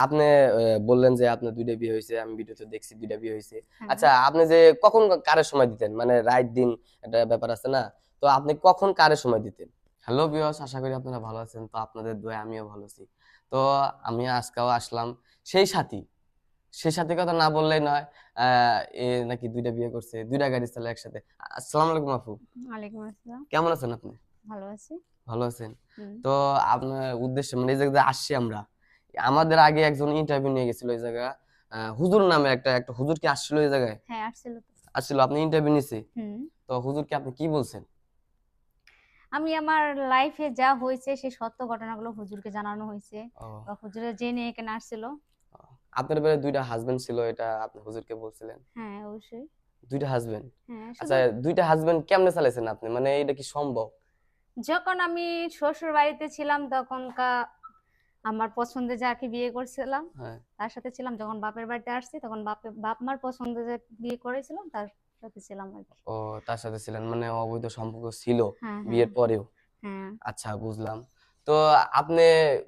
আপনি বললেন যে আপনার দুইটা বিয়ে হয়েছে আমি ভিডিওতে দেখছি দুইটা বিয়ে হয়েছে। হ্যাঁ। আচ্ছা আপনি যে কখন কারে সময় দিতেন? মানে রাত দিন একটা ব্যাপার আছে না? তো আপনি কখন কারে সময় দিতেন? হ্যালো ভিউয়ার্স আশা করি আপনারা ভালো আছেন। তো আপনাদের দোয়া আমিও ভালো আছি। তো আমি আজকেও আসলাম সেই সাথী। সেই সাথী কথা না বললেই নয় আহ, এ নাকি দুইটা বিয়ে করছে দুইটা গাড়ি চালে একসাথে। আসসালামু আলাইকুম আপু। ওয়ালাইকুম আসসালাম। কেমন আছেন আপনি? ভালো আছি। ভালো আছেন। তো আপনার উদ্দেশ্যে মানে এই জায়গায় আসছি আমরা আমাদের আগে একজন ইন্টারভিউ নিয়ে গেছিল এই জায়গা হুজুর নামে একটা একটা হুজুর কি আসছিল এই জায়গায়? হ্যাঁ আসছিল আসছিল আপনি ইন্টারভিউ নিছে হুম। তো হুজুরকে আপনি কি বলছেন? আমি আমার লাইফে যা হয়েছে সেই সত্য ঘটনাগুলো হুজুরকে জানানো হয়েছে। বা হুজুরে জেনে এখানে আসছিল। আপনার এবারে দুইটা হাজবেন্ড ছিল এটা আপনি হুজুরকে বলছিলেন। হ্যাঁ অবশ্যই। দুইটা হাজবেন্ড হ্যাঁ আচ্ছা দুইটা হাজবেন্ড কেমনে চালাইছেন আপনি? মানে এটা কি সম্ভব? যখন আমি শ্বশুর বাড়িতে ছিলাম তখনকার আমার পছন্দে যাকে বিয়ে করছিলাম হ্যাঁ। তার সাথে ছিলাম। যখন বাপের বাড়িতে আসছি তখন বাপে বাপ মার পছন্দে যে বিয়ে করেছিলাম তার সাথে ছিলাম আর কি। ও তার সাথে ছিলেন মানে অবৈধ সম্পর্ক ছিল হ্যাঁ বিয়ের হ্যাঁ পরেও? হ্যাঁ। আচ্ছা বুঝলাম। তো আপনি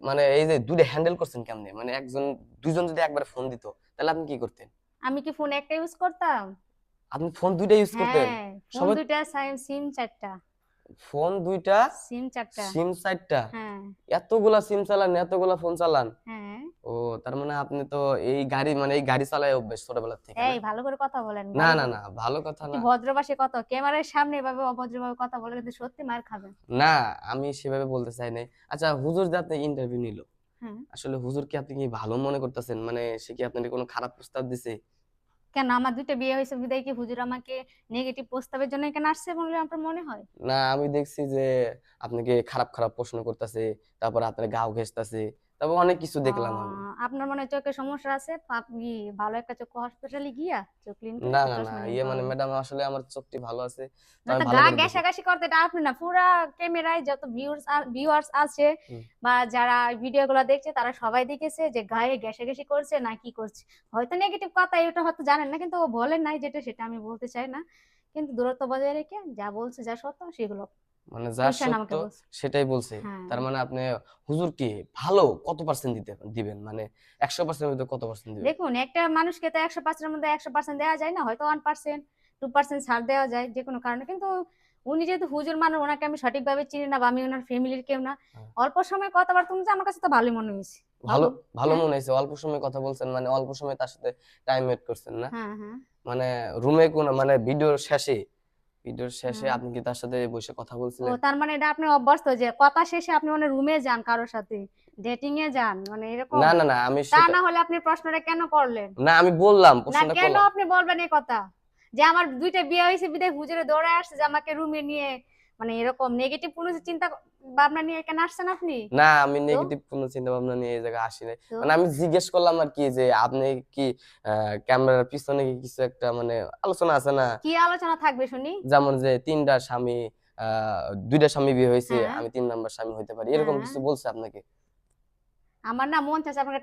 মানে এই যে দুইটা হ্যান্ডেল করছেন কেমনে? মানে একজন দুইজন যদি একবার ফোন দিত তাহলে আপনি কি করতেন? আমি কি ফোন একটা ইউজ করতাম? আপনি ফোন দুইটা ইউজ করতেন? হ্যাঁ ফোন সবাই- দুইটা সিম চারটা। ফোন দুইটা সিম চারটা। সিম চারটা। হ্যাঁ। এতগুলা সিম চালান এতগুলা ফোন চালান। হ্যাঁ। ও তার মানে আপনি তো এই গাড়ি মানে এই গাড়ি চালায় অভ্যেস ছোটবেলা থেকে এই ভালো করে কথা বলেন না না না ভালো কথা না। ভদ্রবাসে কথা ক্যামেরার সামনে এভাবে অভদ্রভাবে কথা বলে কিন্তু সত্যি মার খাবেন। না আমি সেভাবে বলতে চাই নাই। আচ্ছা হুজুর যাতে ইন্টারভিউ নিল আসলে হুজুর কি আপনি কি ভালো মনে করতেছেন? মানে সে কি আপনার কোনো খারাপ প্রস্তাব দিছে? কেন? আমার দুইটা বিয়ে হয়েছে, বিদায় কি হুজুর আমাকে নেগেটিভ প্রস্তাবের জন্য এখানে আসছে বলে আপনার মনে হয়? না, আমি দেখছি যে আপনাকে খারাপ খারাপ প্রশ্ন করতেছে, তারপর আপনার গাও ঘেসতেছে তারপর অনেক কিছু দেখলাম আমি। আপনার মনে চোখে সমস্যা আছে? আপনি ভালো একটা চোখ হসপিটালে গিয়া চোখ ক্লিন না না না ইয়ে মানে ম্যাডাম আসলে আমার চোখটি ভালো আছে তো আমি ভালো গা করতে এটা আপনি না পুরা ক্যামেরায় যত ভিউয়ার্স ভিউয়ার্স আছে বা যারা ভিডিও গুলো দেখছে তারা সবাই দেখেছে যে গায়ে ঘেঁষাঘেঁষি করছে না কি করছে। হয়তো নেগেটিভ কথা এটা হয়তো জানেন না কিন্তু ও বলেন নাই যেটা সেটা আমি বলতে চাই না। কিন্তু দূরত্ব বজায় রেখে যা বলছে যা সত্য সেগুলো মানে যা সত্য সেটাই বলছে। হ্যাঁ। তার মানে আপনি হুজুর কি ভালো কত পার্সেন্ট দিতে দিবেন? মানে একশো পার্সেন্ট মধ্যে কত পার্সেন্ট দিবেন? দেখুন একটা মানুষকে তো একশো পার্সেন্টের মধ্যে একশো পার্সেন্ট দেওয়া যায় না হয়তো ওয়ান পার্সেন্ট টু পার্সেন্ট ছাড় দেওয়া যায় যে কোনো কারণে। কিন্তু উনি যেহেতু হুজুর মানুষ ওনাকে আমি সঠিকভাবে চিনি না বা আমি ওনার ফ্যামিলির কেউ না। হ্যাঁ। অল্প সময় কথাবার্তা শুনছে আমার কাছে তো ভালোই মনে হয়েছে। ভালো ভালো হ্যাঁ। মনে হয়েছে। অল্প সময় কথা বলছেন মানে অল্প সময় তার সাথে টাইম ওয়েট করছেন না। মানে রুমে কোন মানে ভিডিওর শেষে ভিডিওর শেষে। আপনি কি তার সাথে বসে কথা ও বলছিলেন? তার মানে এটা আপনি অভ্যস্ত যে কথা শেষে আপনি মানে রুমে যান কারোর সাথে ডেটিং এ যান মানে এরকম? না না না আমি তা না হলে আপনি প্রশ্নটা কেন করলেন? না আমি বললাম না প্রশ্নটা কেন আপনি বলবেন এই কথা? যে আমার দুইটা বিয়ে হয়েছে বিদায় হুজুরে দৌড়ে আসছে যে আমাকে রুমে নিয়ে মানে এরকম নেগেটিভ কোনো চিন্তা ভাবনা নিয়ে এখানে আসছেন আপনি? না আমি নেগেটিভ কোনো চিন্তা ভাবনা নিয়ে এই জায়গায় আসি নাই মানে আমি জিজ্ঞেস করলাম আর কি যে আপনি কি ক্যামেরার পিছনে কি কিছু একটা মানে আলোচনা আছে না? কি আলোচনা থাকবে শুনি? যেমন যে তিনটা স্বামী আহ, দুইটা স্বামী বিয়ে হয়েছে হ্যাঁ। আমি তিন নাম্বার স্বামী হইতে পারি। এরকম হ্যাঁ। কিছু বলছে আপনাকে? আমার না মন চাচ্ছে আপনাকে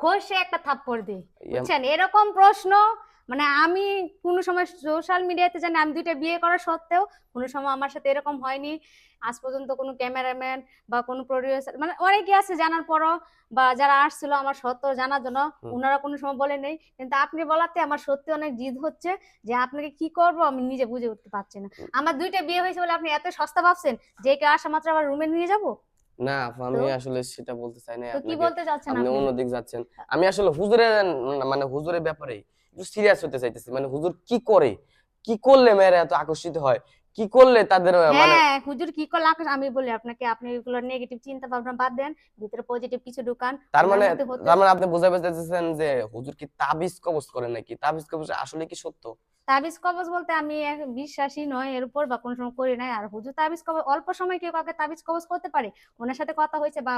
ঘষে একটা থাপ্পড় দিই। বুঝছেন? এরকম প্রশ্ন মানে আমি কোনো সময় সোশ্যাল মিডিয়াতে জানি আমি দুইটা বিয়ে করা সত্ত্বেও কোনো সময় আমার সাথে এরকম হয়নি। আজ পর্যন্ত কোনো ক্যামেরাম্যান বা কোনো প্রডিউসার মানে অনেকে আছে জানার পরও বা যারা আসছিল আমার সত্য জানার জন্য ওনারা কোনো সময় বলে নেই। কিন্তু আপনি বলাতে আমার সত্যি অনেক জিদ হচ্ছে যে আপনাকে কি করব আমি নিজে বুঝে উঠতে পারছি না। আমার দুইটা বিয়ে হয়েছে বলে আপনি এত সস্তা ভাবছেন যে কেউ আসা মাত্র আবার রুমে নিয়ে যাব? না আমি আসলে সেটা বলতে চাই না তো কি বলতে চাচ্ছেন আপনি অন্যদিক যাচ্ছেন। আমি আসলে হুজুরের মানে হুজুরের ব্যাপারে একটু সিরিয়াস হতে চাইতেছি। মানে হুজুর কি করে? কি করলে মেয়েরা এত আকর্ষিত হয়? কি করলে তাদের মানে হ্যাঁ হুজুর কি করলে আকাশ আমি বলি আপনাকে আপনি এগুলো নেগেটিভ চিন্তা ভাবনা বাদ দেন ভিতরে পজিটিভ কিছু ঢুকান। তার মানে তার মানে আপনি বোঝাতে চাইতেছেন যে হুজুর কি তাবিজ কবজ করে নাকি? তাবিজ কবজ আসলে কি সত্য? তাবিজ কবজ বলতে আমি বিশ্বাসী নয়, এর উপর বা কোনো সময় করি নাই। আর হুজুর তাবিজ কবজ, অল্প সময় কেউ কাউকে তাবিজ কবজ করতে পারে? ওনার সাথে কথা হয়েছে বা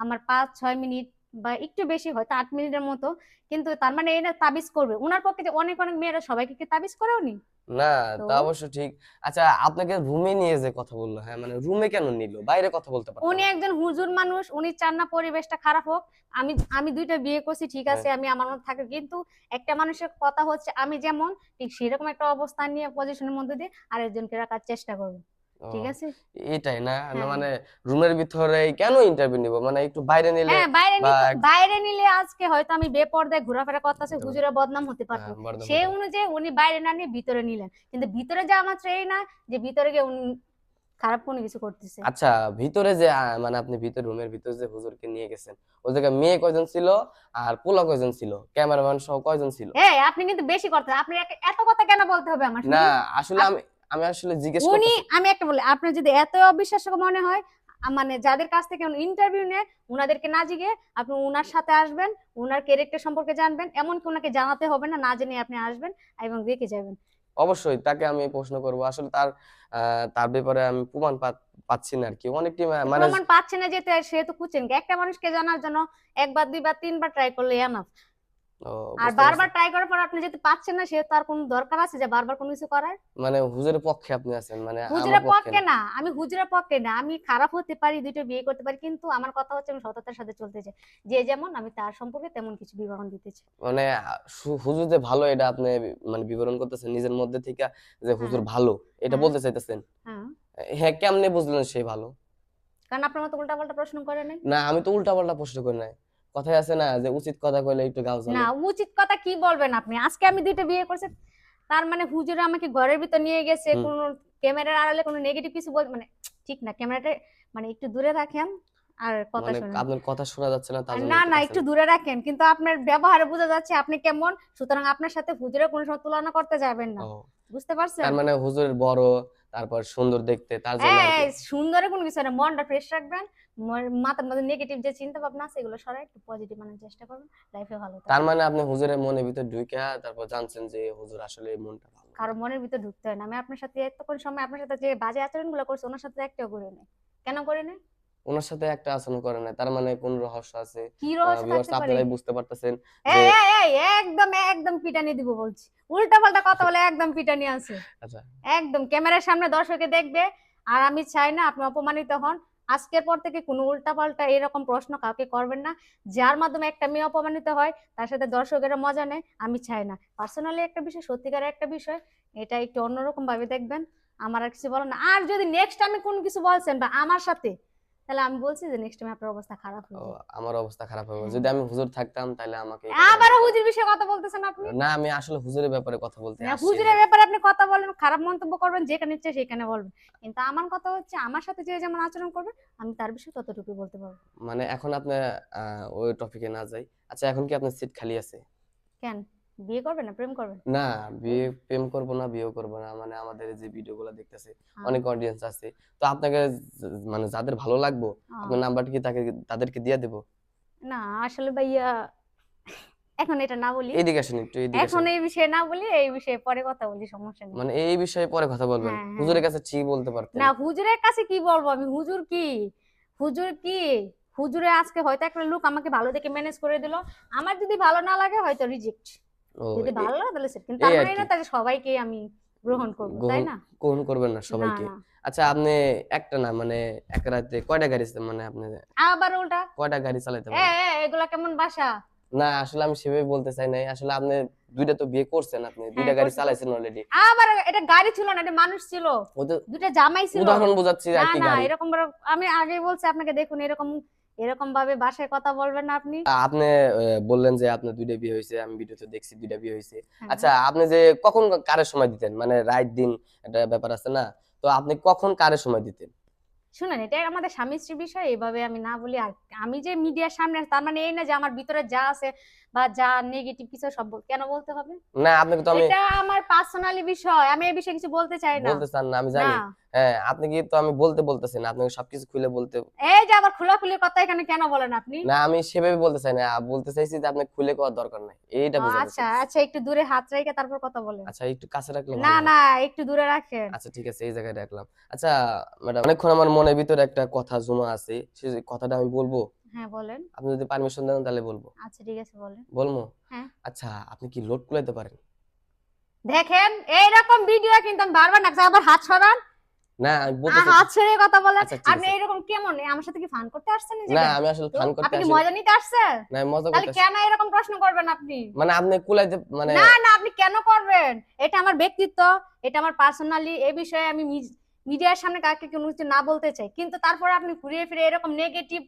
আমার পাঁচ ছয় মিনিট বা একটু বেশি হয়তো আট মিনিটের মতো। কিন্তু তার মানে এটা তাবিজ করবে। ওনার পক্ষে যে অনেক অনেক মেয়েরা সবাইকে কি তাবিজ করেও নি না তো? অবশ্য ঠিক। আচ্ছা আপনাকে রুমে নিয়ে যে কথা বলল হ্যাঁ মানে রুমে কেন নিল? বাইরে কথা বলতে পারতো উনি একজন হুজুর মানুষ উনি চান না পরিবেশটা খারাপ হোক। আমি আমি দুইটা বিয়ে করছি ঠিক হ্যাঁ। আছে আমি আমার মতো থাকি। কিন্তু একটা মানুষের কথা হচ্ছে আমি যেমন ঠিক সেরকম একটা অবস্থান নিয়ে পজিশনের মধ্যে দিয়ে আরেকজনকে রাখার চেষ্টা করব। ঠিক আছে? এটাই না? হ্যাঁ। মানে রুমের ভিতরে কেন ইন্টারভিউ নিব? মানে একটু বাইরে নিলে হ্যাঁ বাইরে নিলে আজকে হয়তো আমি বেপর্দায় ঘোরাফেরা করতেছে হতে পারে। হুজুরের বদনাম হতে পারতো। হ্যাঁ, সেই অনুযায়ী উনি বাইরে না নিয়ে ভিতরে নিলেন। কিন্তু ভিতরে মাত্র এই না যে ভিতরে গিয়ে উনি খারাপ কোনো কিছু করতেছে। আচ্ছা ভিতরে যে মানে আপনি ভিতরে রুমের ভিতরে যে হুজুরকে নিয়ে গেছেন ওই জায়গায় মেয়ে কয়জন ছিল আর পোলা কয়জন ছিল? ক্যামেরাম্যান সহ কয়জন ছিল? এই আপনি কিন্তু বেশি করতেন আপনি এত কথা কেন বলতে হবে আমার না আসলে আমি আমি আসলে জিজ্ঞেস উনি আমি একটা বলি আপনার যদি এত অবিশ্বাস্য মনে হয় মানে যাদের কাছ থেকে ইন্টারভিউ নেয় উনাদেরকে না জিগে আপনি উনার সাথে আসবেন উনার ক্যারেক্টার সম্পর্কে জানবেন এমনকি ওনাকে জানাতে হবে না না জেনে আপনি আসবেন এবং দেখে যাবেন। অবশ্যই তাকে আমি প্রশ্ন করব। আসলে তার তার ব্যাপারে আমি প্রমাণ পাচ্ছি না আর কি অনেকটি মানে প্রমাণ পাচ্ছে না যেতে সে তো খুঁজছেন। কি? একটা মানুষকে জানার জন্য একবার দুইবার তিনবার ট্রাই করলে এনাফ আর বারবার ট্রাই করার পর আপনি যদি পাচ্ছেন না সে তার কোনো দরকার আছে যে বারবার কোনো কিছু করার? মানে হুজুরের পক্ষে আপনি আছেন মানে হুজুরের পক্ষে না। আমি হুজুরের পক্ষে না আমি খারাপ হতে পারি দুটো বিয়ে করতে পারি কিন্তু আমার কথা হচ্ছে আমি সততার সাথে চলতে চাই। যে যেমন আমি তার সম্পর্কে তেমন কিছু বিবরণ দিতে চাই। মানে হুজুর যে ভালো এটা আপনি মানে বিবরণ করতেছেন নিজের মধ্যে থেকে যে হুজুর ভালো এটা হ্যাঁ। বলতে চাইতেছেন? হ্যাঁ। হ্যাঁ কেমনে বুঝলেন সে ভালো? কারণ আপনার মতো উল্টা পাল্টা প্রশ্ন করে নাই? না আমি তো উল্টা পাল্টা প্রশ্ন করি নাই। কথায় আছে না যে উচিত কথা কইলে একটু গাও জ্বলে না উচিত কথা কি বলবেন আপনি? আজকে আমি দুইটা বিয়ে করছি তার মানে হুজুরে আমাকে ঘরের ভিতর নিয়ে গেছে। কোনো ক্যামেরার আড়ালে কোনো নেগেটিভ কিছু বল মানে ঠিক না ক্যামেরাটা মানে একটু দূরে রাখেন আর কথা মানে আপনার কথা শোনা যাচ্ছে না না একটু না একটু দূরে রাখেন কিন্তু আপনার ব্যবহারে বোঝা যাচ্ছে আপনি কেমন সুতরাং আপনার সাথে হুজুরের কোনো সময় তুলনা করতে যাবেন না। বুঝতে পারছেন? তার মানে হুজুরের বড় তারপর সুন্দর দেখতে তার জন্য আর কি। সুন্দরে কোনো কিছু না মনটা ফ্রেশ রাখবেন মন- মাথার মধ্যে নেগেটিভ যে চিন্তা ভাবনা আছে এগুলো সরাই একটু পজিটিভ মানার চেষ্টা করবেন লাইফে ভালো তার মানে আপনি হুজুরের মনের ভিতর ঢুকে তারপর জানছেন যে হুজুর আসলে মনটা ভালো কারও মনের ভিতর ঢুকতে হয় না। আমি আপনার সাথে এতক্ষণ সময় আপনার সাথে যে বাজে আচরণগুলো করছি ওনার সাথে একটাও করে নেই। কেন করে নেই? ওনার সাথে একটা আচরণ করে না তার মানে কোন রহস্য আছে? কি রহস্য থাকতে পারে? আপনারাই বুঝতে পারতেছেন এই এই একদম একদম পিটানি দিব বলছি। উল্টা পাল্টা কথা বলে একদম পিটানি আছে। আচ্ছা। একদম ক্যামেরার সামনে দর্শকে দেখবে আর আমি চাই না আপনি অপমানিত হন। আজকের পর থেকে কোনো উল্টা পাল্টা এরকম প্রশ্ন কাউকে করবেন না যার মাধ্যমে একটা মেয়ে অপমানিত হয় তার সাথে দর্শকেরা মজা নেয় আমি চাই না। পার্সোনালি একটা বিষয় সত্যিকার একটা বিষয় এটা একটু অন্যরকম ভাবে দেখবেন আমার আর কিছু বলার না। আর যদি নেক্সট আমি কোনো কিছু বলছেন বা আমার সাথে তাহলে আমি বলছি যে নেক্সট টাইম আপনার অবস্থা খারাপ যাবে। আমার অবস্থা খারাপ হবে। হ্যাঁ। যদি আমি হুজুর থাকতাম তাহলে আমাকে কথা হুজুর বিষয়ে কথা বলতেছেন আপনি? না আমি আসলে হুজুরের ব্যাপারে কথা বলতে আসছি হুজুরের ব্যাপারে আপনি কথা বলেন খারাপ মন্তব্য করবেন যেখানে ইচ্ছে সেখানে বলবেন। কিন্তু আমার কথা হচ্ছে আমার সাথে যে যেমন আচরণ করবে আমি তার বিষয়ে ততটুকু বলতে পারব। মানে এখন আপনি ওই টপিকে না যাই। আচ্ছা এখন কি আপনার সিট খালি আছে? কেন? বিয়ে করবেন না? প্রেম করবেন না বিয়ে প্রেম করব না বিয়ে করব না। মানে আমাদের যে ভিডিওগুলো দেখতেছে হ্যাঁ। অনেক অডিয়েন্স আছে। তো আপনাকে মানে যাদের ভালো লাগবো আপনার নাম্বারটা কি তাকে তাদেরকে দিয়ে দেবো? না আসলে ভাইয়া এখন এটা না বলি। এইদিকে আসেন একটু এইদিকে এখন এই বিষয়ে না বলি এই বিষয়ে পরে কথা বলি সমস্যা নেই। মানে এই বিষয়ে পরে কথা বলবেন। হ্যাঁ, হ্যাঁ। হুজুরের কাছে ঠিক বলতে পারতেন। না হুজুরের কাছে কি বলব আমি? হুজুর কি? হুজুর কি? হুজুরে আজকে হয়তো একটা লোক আমাকে ভালো দেখে ম্যানেজ করে দিল। আমার যদি ভালো না লাগে হয়তো রিজেক্ট যদি ভালো লাগে তাহলে সেট কিন্তু তার মানে না সবাইকে আমি গ্রহণ করব তাই না? গ্রহণ করবেন না সবাইকে। আচ্ছা আপনি একটা না মানে এক রাতে কয়টা গাড়ি মানে আপনি আবার উল্টা? কয়টা গাড়ি চালাতে পারেন? এগুলা কেমন বাসা? না আসলে আমি সেভাবে বলতে চাই নাই। আসলে আপনি দুইটা তো বিয়ে করছেন আপনি দুইটা গাড়ি হ্যাঁ, চালাইছেন অলরেডি আবার এটা গাড়ি ছিল না এটা মানুষ ছিল। দুটা জামাই ছিল। উদাহরণ বোঝাচ্ছি আর না কি না গাড়ি। এরকম আমি আগে বলছি আপনাকে দেখুন এরকম এরকম ভাবে বাসায় কথা বলবেন না আপনি। আপনি বললেন যে আপনার দুইটা বিয়ে হয়েছে আমি ভিডিওতে দেখছি দুইটা বিয়ে হয়েছে। হ্যাঁ। আচ্ছা আপনি যে কখন কারের সময় দিতেন? মানে রাত দিন একটা ব্যাপার আছে না? তো আপনি কখন কারের সময় দিতেন? শুনেন এটা আমাদের স্বামী স্ত্রী বিষয় এইভাবে আমি না বলি। আর আমি যে মিডিয়ার সামনে তার মানে এই না যে আমার ভিতরে যা আছে বা যা নেগেটিভ কিছু সব কেন বলতে হবে? না আপনাকে তো আমি এটা আমার পার্সোনালি বিষয় আমি এই বিষয়ে কিছু বলতে চাই না। বলতে চান না আমি জানি। হ্যাঁ আপনি কি তো আমি বলতে বলতেছি না আপনাকে সবকিছু খুলে বলতে এই যে আবার খোলাখুলি কথা এখানে কেন বলেন আপনি? না আমি সেভাবে বলতে চাই না বলতে চাইছি যে আপনি খুলে করার দরকার নাই এইটা বোঝাতে আচ্ছা আচ্ছা একটু দূরে হাত রেখে তারপর কথা বলেন। আচ্ছা একটু কাছে রাখলে না না একটু দূরে রাখেন। আচ্ছা ঠিক আছে এই জায়গায় রাখলাম। আচ্ছা ম্যাডাম অনেকক্ষণ আমার মনের ভিতরে একটা কথা জমা আছে সেই কথাটা আমি বলব হ্যাঁ বলেন। আপনি যদি পারমিশন দেন তাহলে বলব। আচ্ছা ঠিক আছে বলেন। বলব? হ্যাঁ। আচ্ছা আপনি কি লোড কুলাইতে পারেন? দেখেন এইরকম ভিডিও কিন্তু আমি বারবার না আবার হাত সরান। না আমি বলতে হাত সরিয়ে কথা বলেন। আচ্ছা, আপনি এরকম কেমন? আমার সাথে কি ফান করতে আসছেন না আমি আসলে ফান করতে আপনি মজা নিতে আসছেন না মজা করতে আসি। কেন এরকম প্রশ্ন করবেন আপনি? মানে আপনি কুলাইতে মানে না না আপনি কেন করবেন? এটা আমার ব্যক্তিত্ব এটা আমার পার্সোনালি এই বিষয়ে আমি মিডিয়ার সামনে কাকে কোনো কিছু না বলতে চাই কিন্তু তারপরে আপনি ঘুরিয়ে ফিরে এরকম নেগেটিভ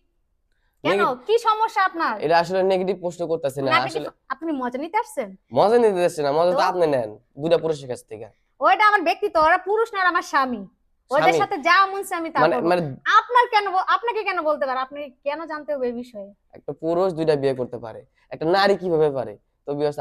কেন? কি সমস্যা আপনার? এটা আসলে নেগেটিভ প্রশ্ন করতেছি না আসলে আপনি মজা নিতে আসছেন? মজা নিতে দিচ্ছি না মজা তো? আপনি নেন দুটা পুরুষের কাছ থেকে। ওইটা আমার ব্যক্তিত্ব ওরা পুরুষ না আমার স্বামী। ওদের সাথে যা মন আমি তা মানে। মানে আপনার কেন আপনাকে কেন বলতে পারে? আপনি কেন জানতে হবে এই বিষয়ে? একটা পুরুষ দুইটা বিয়ে করতে পারে। একটা নারী কীভাবে পারে? তো বিয়স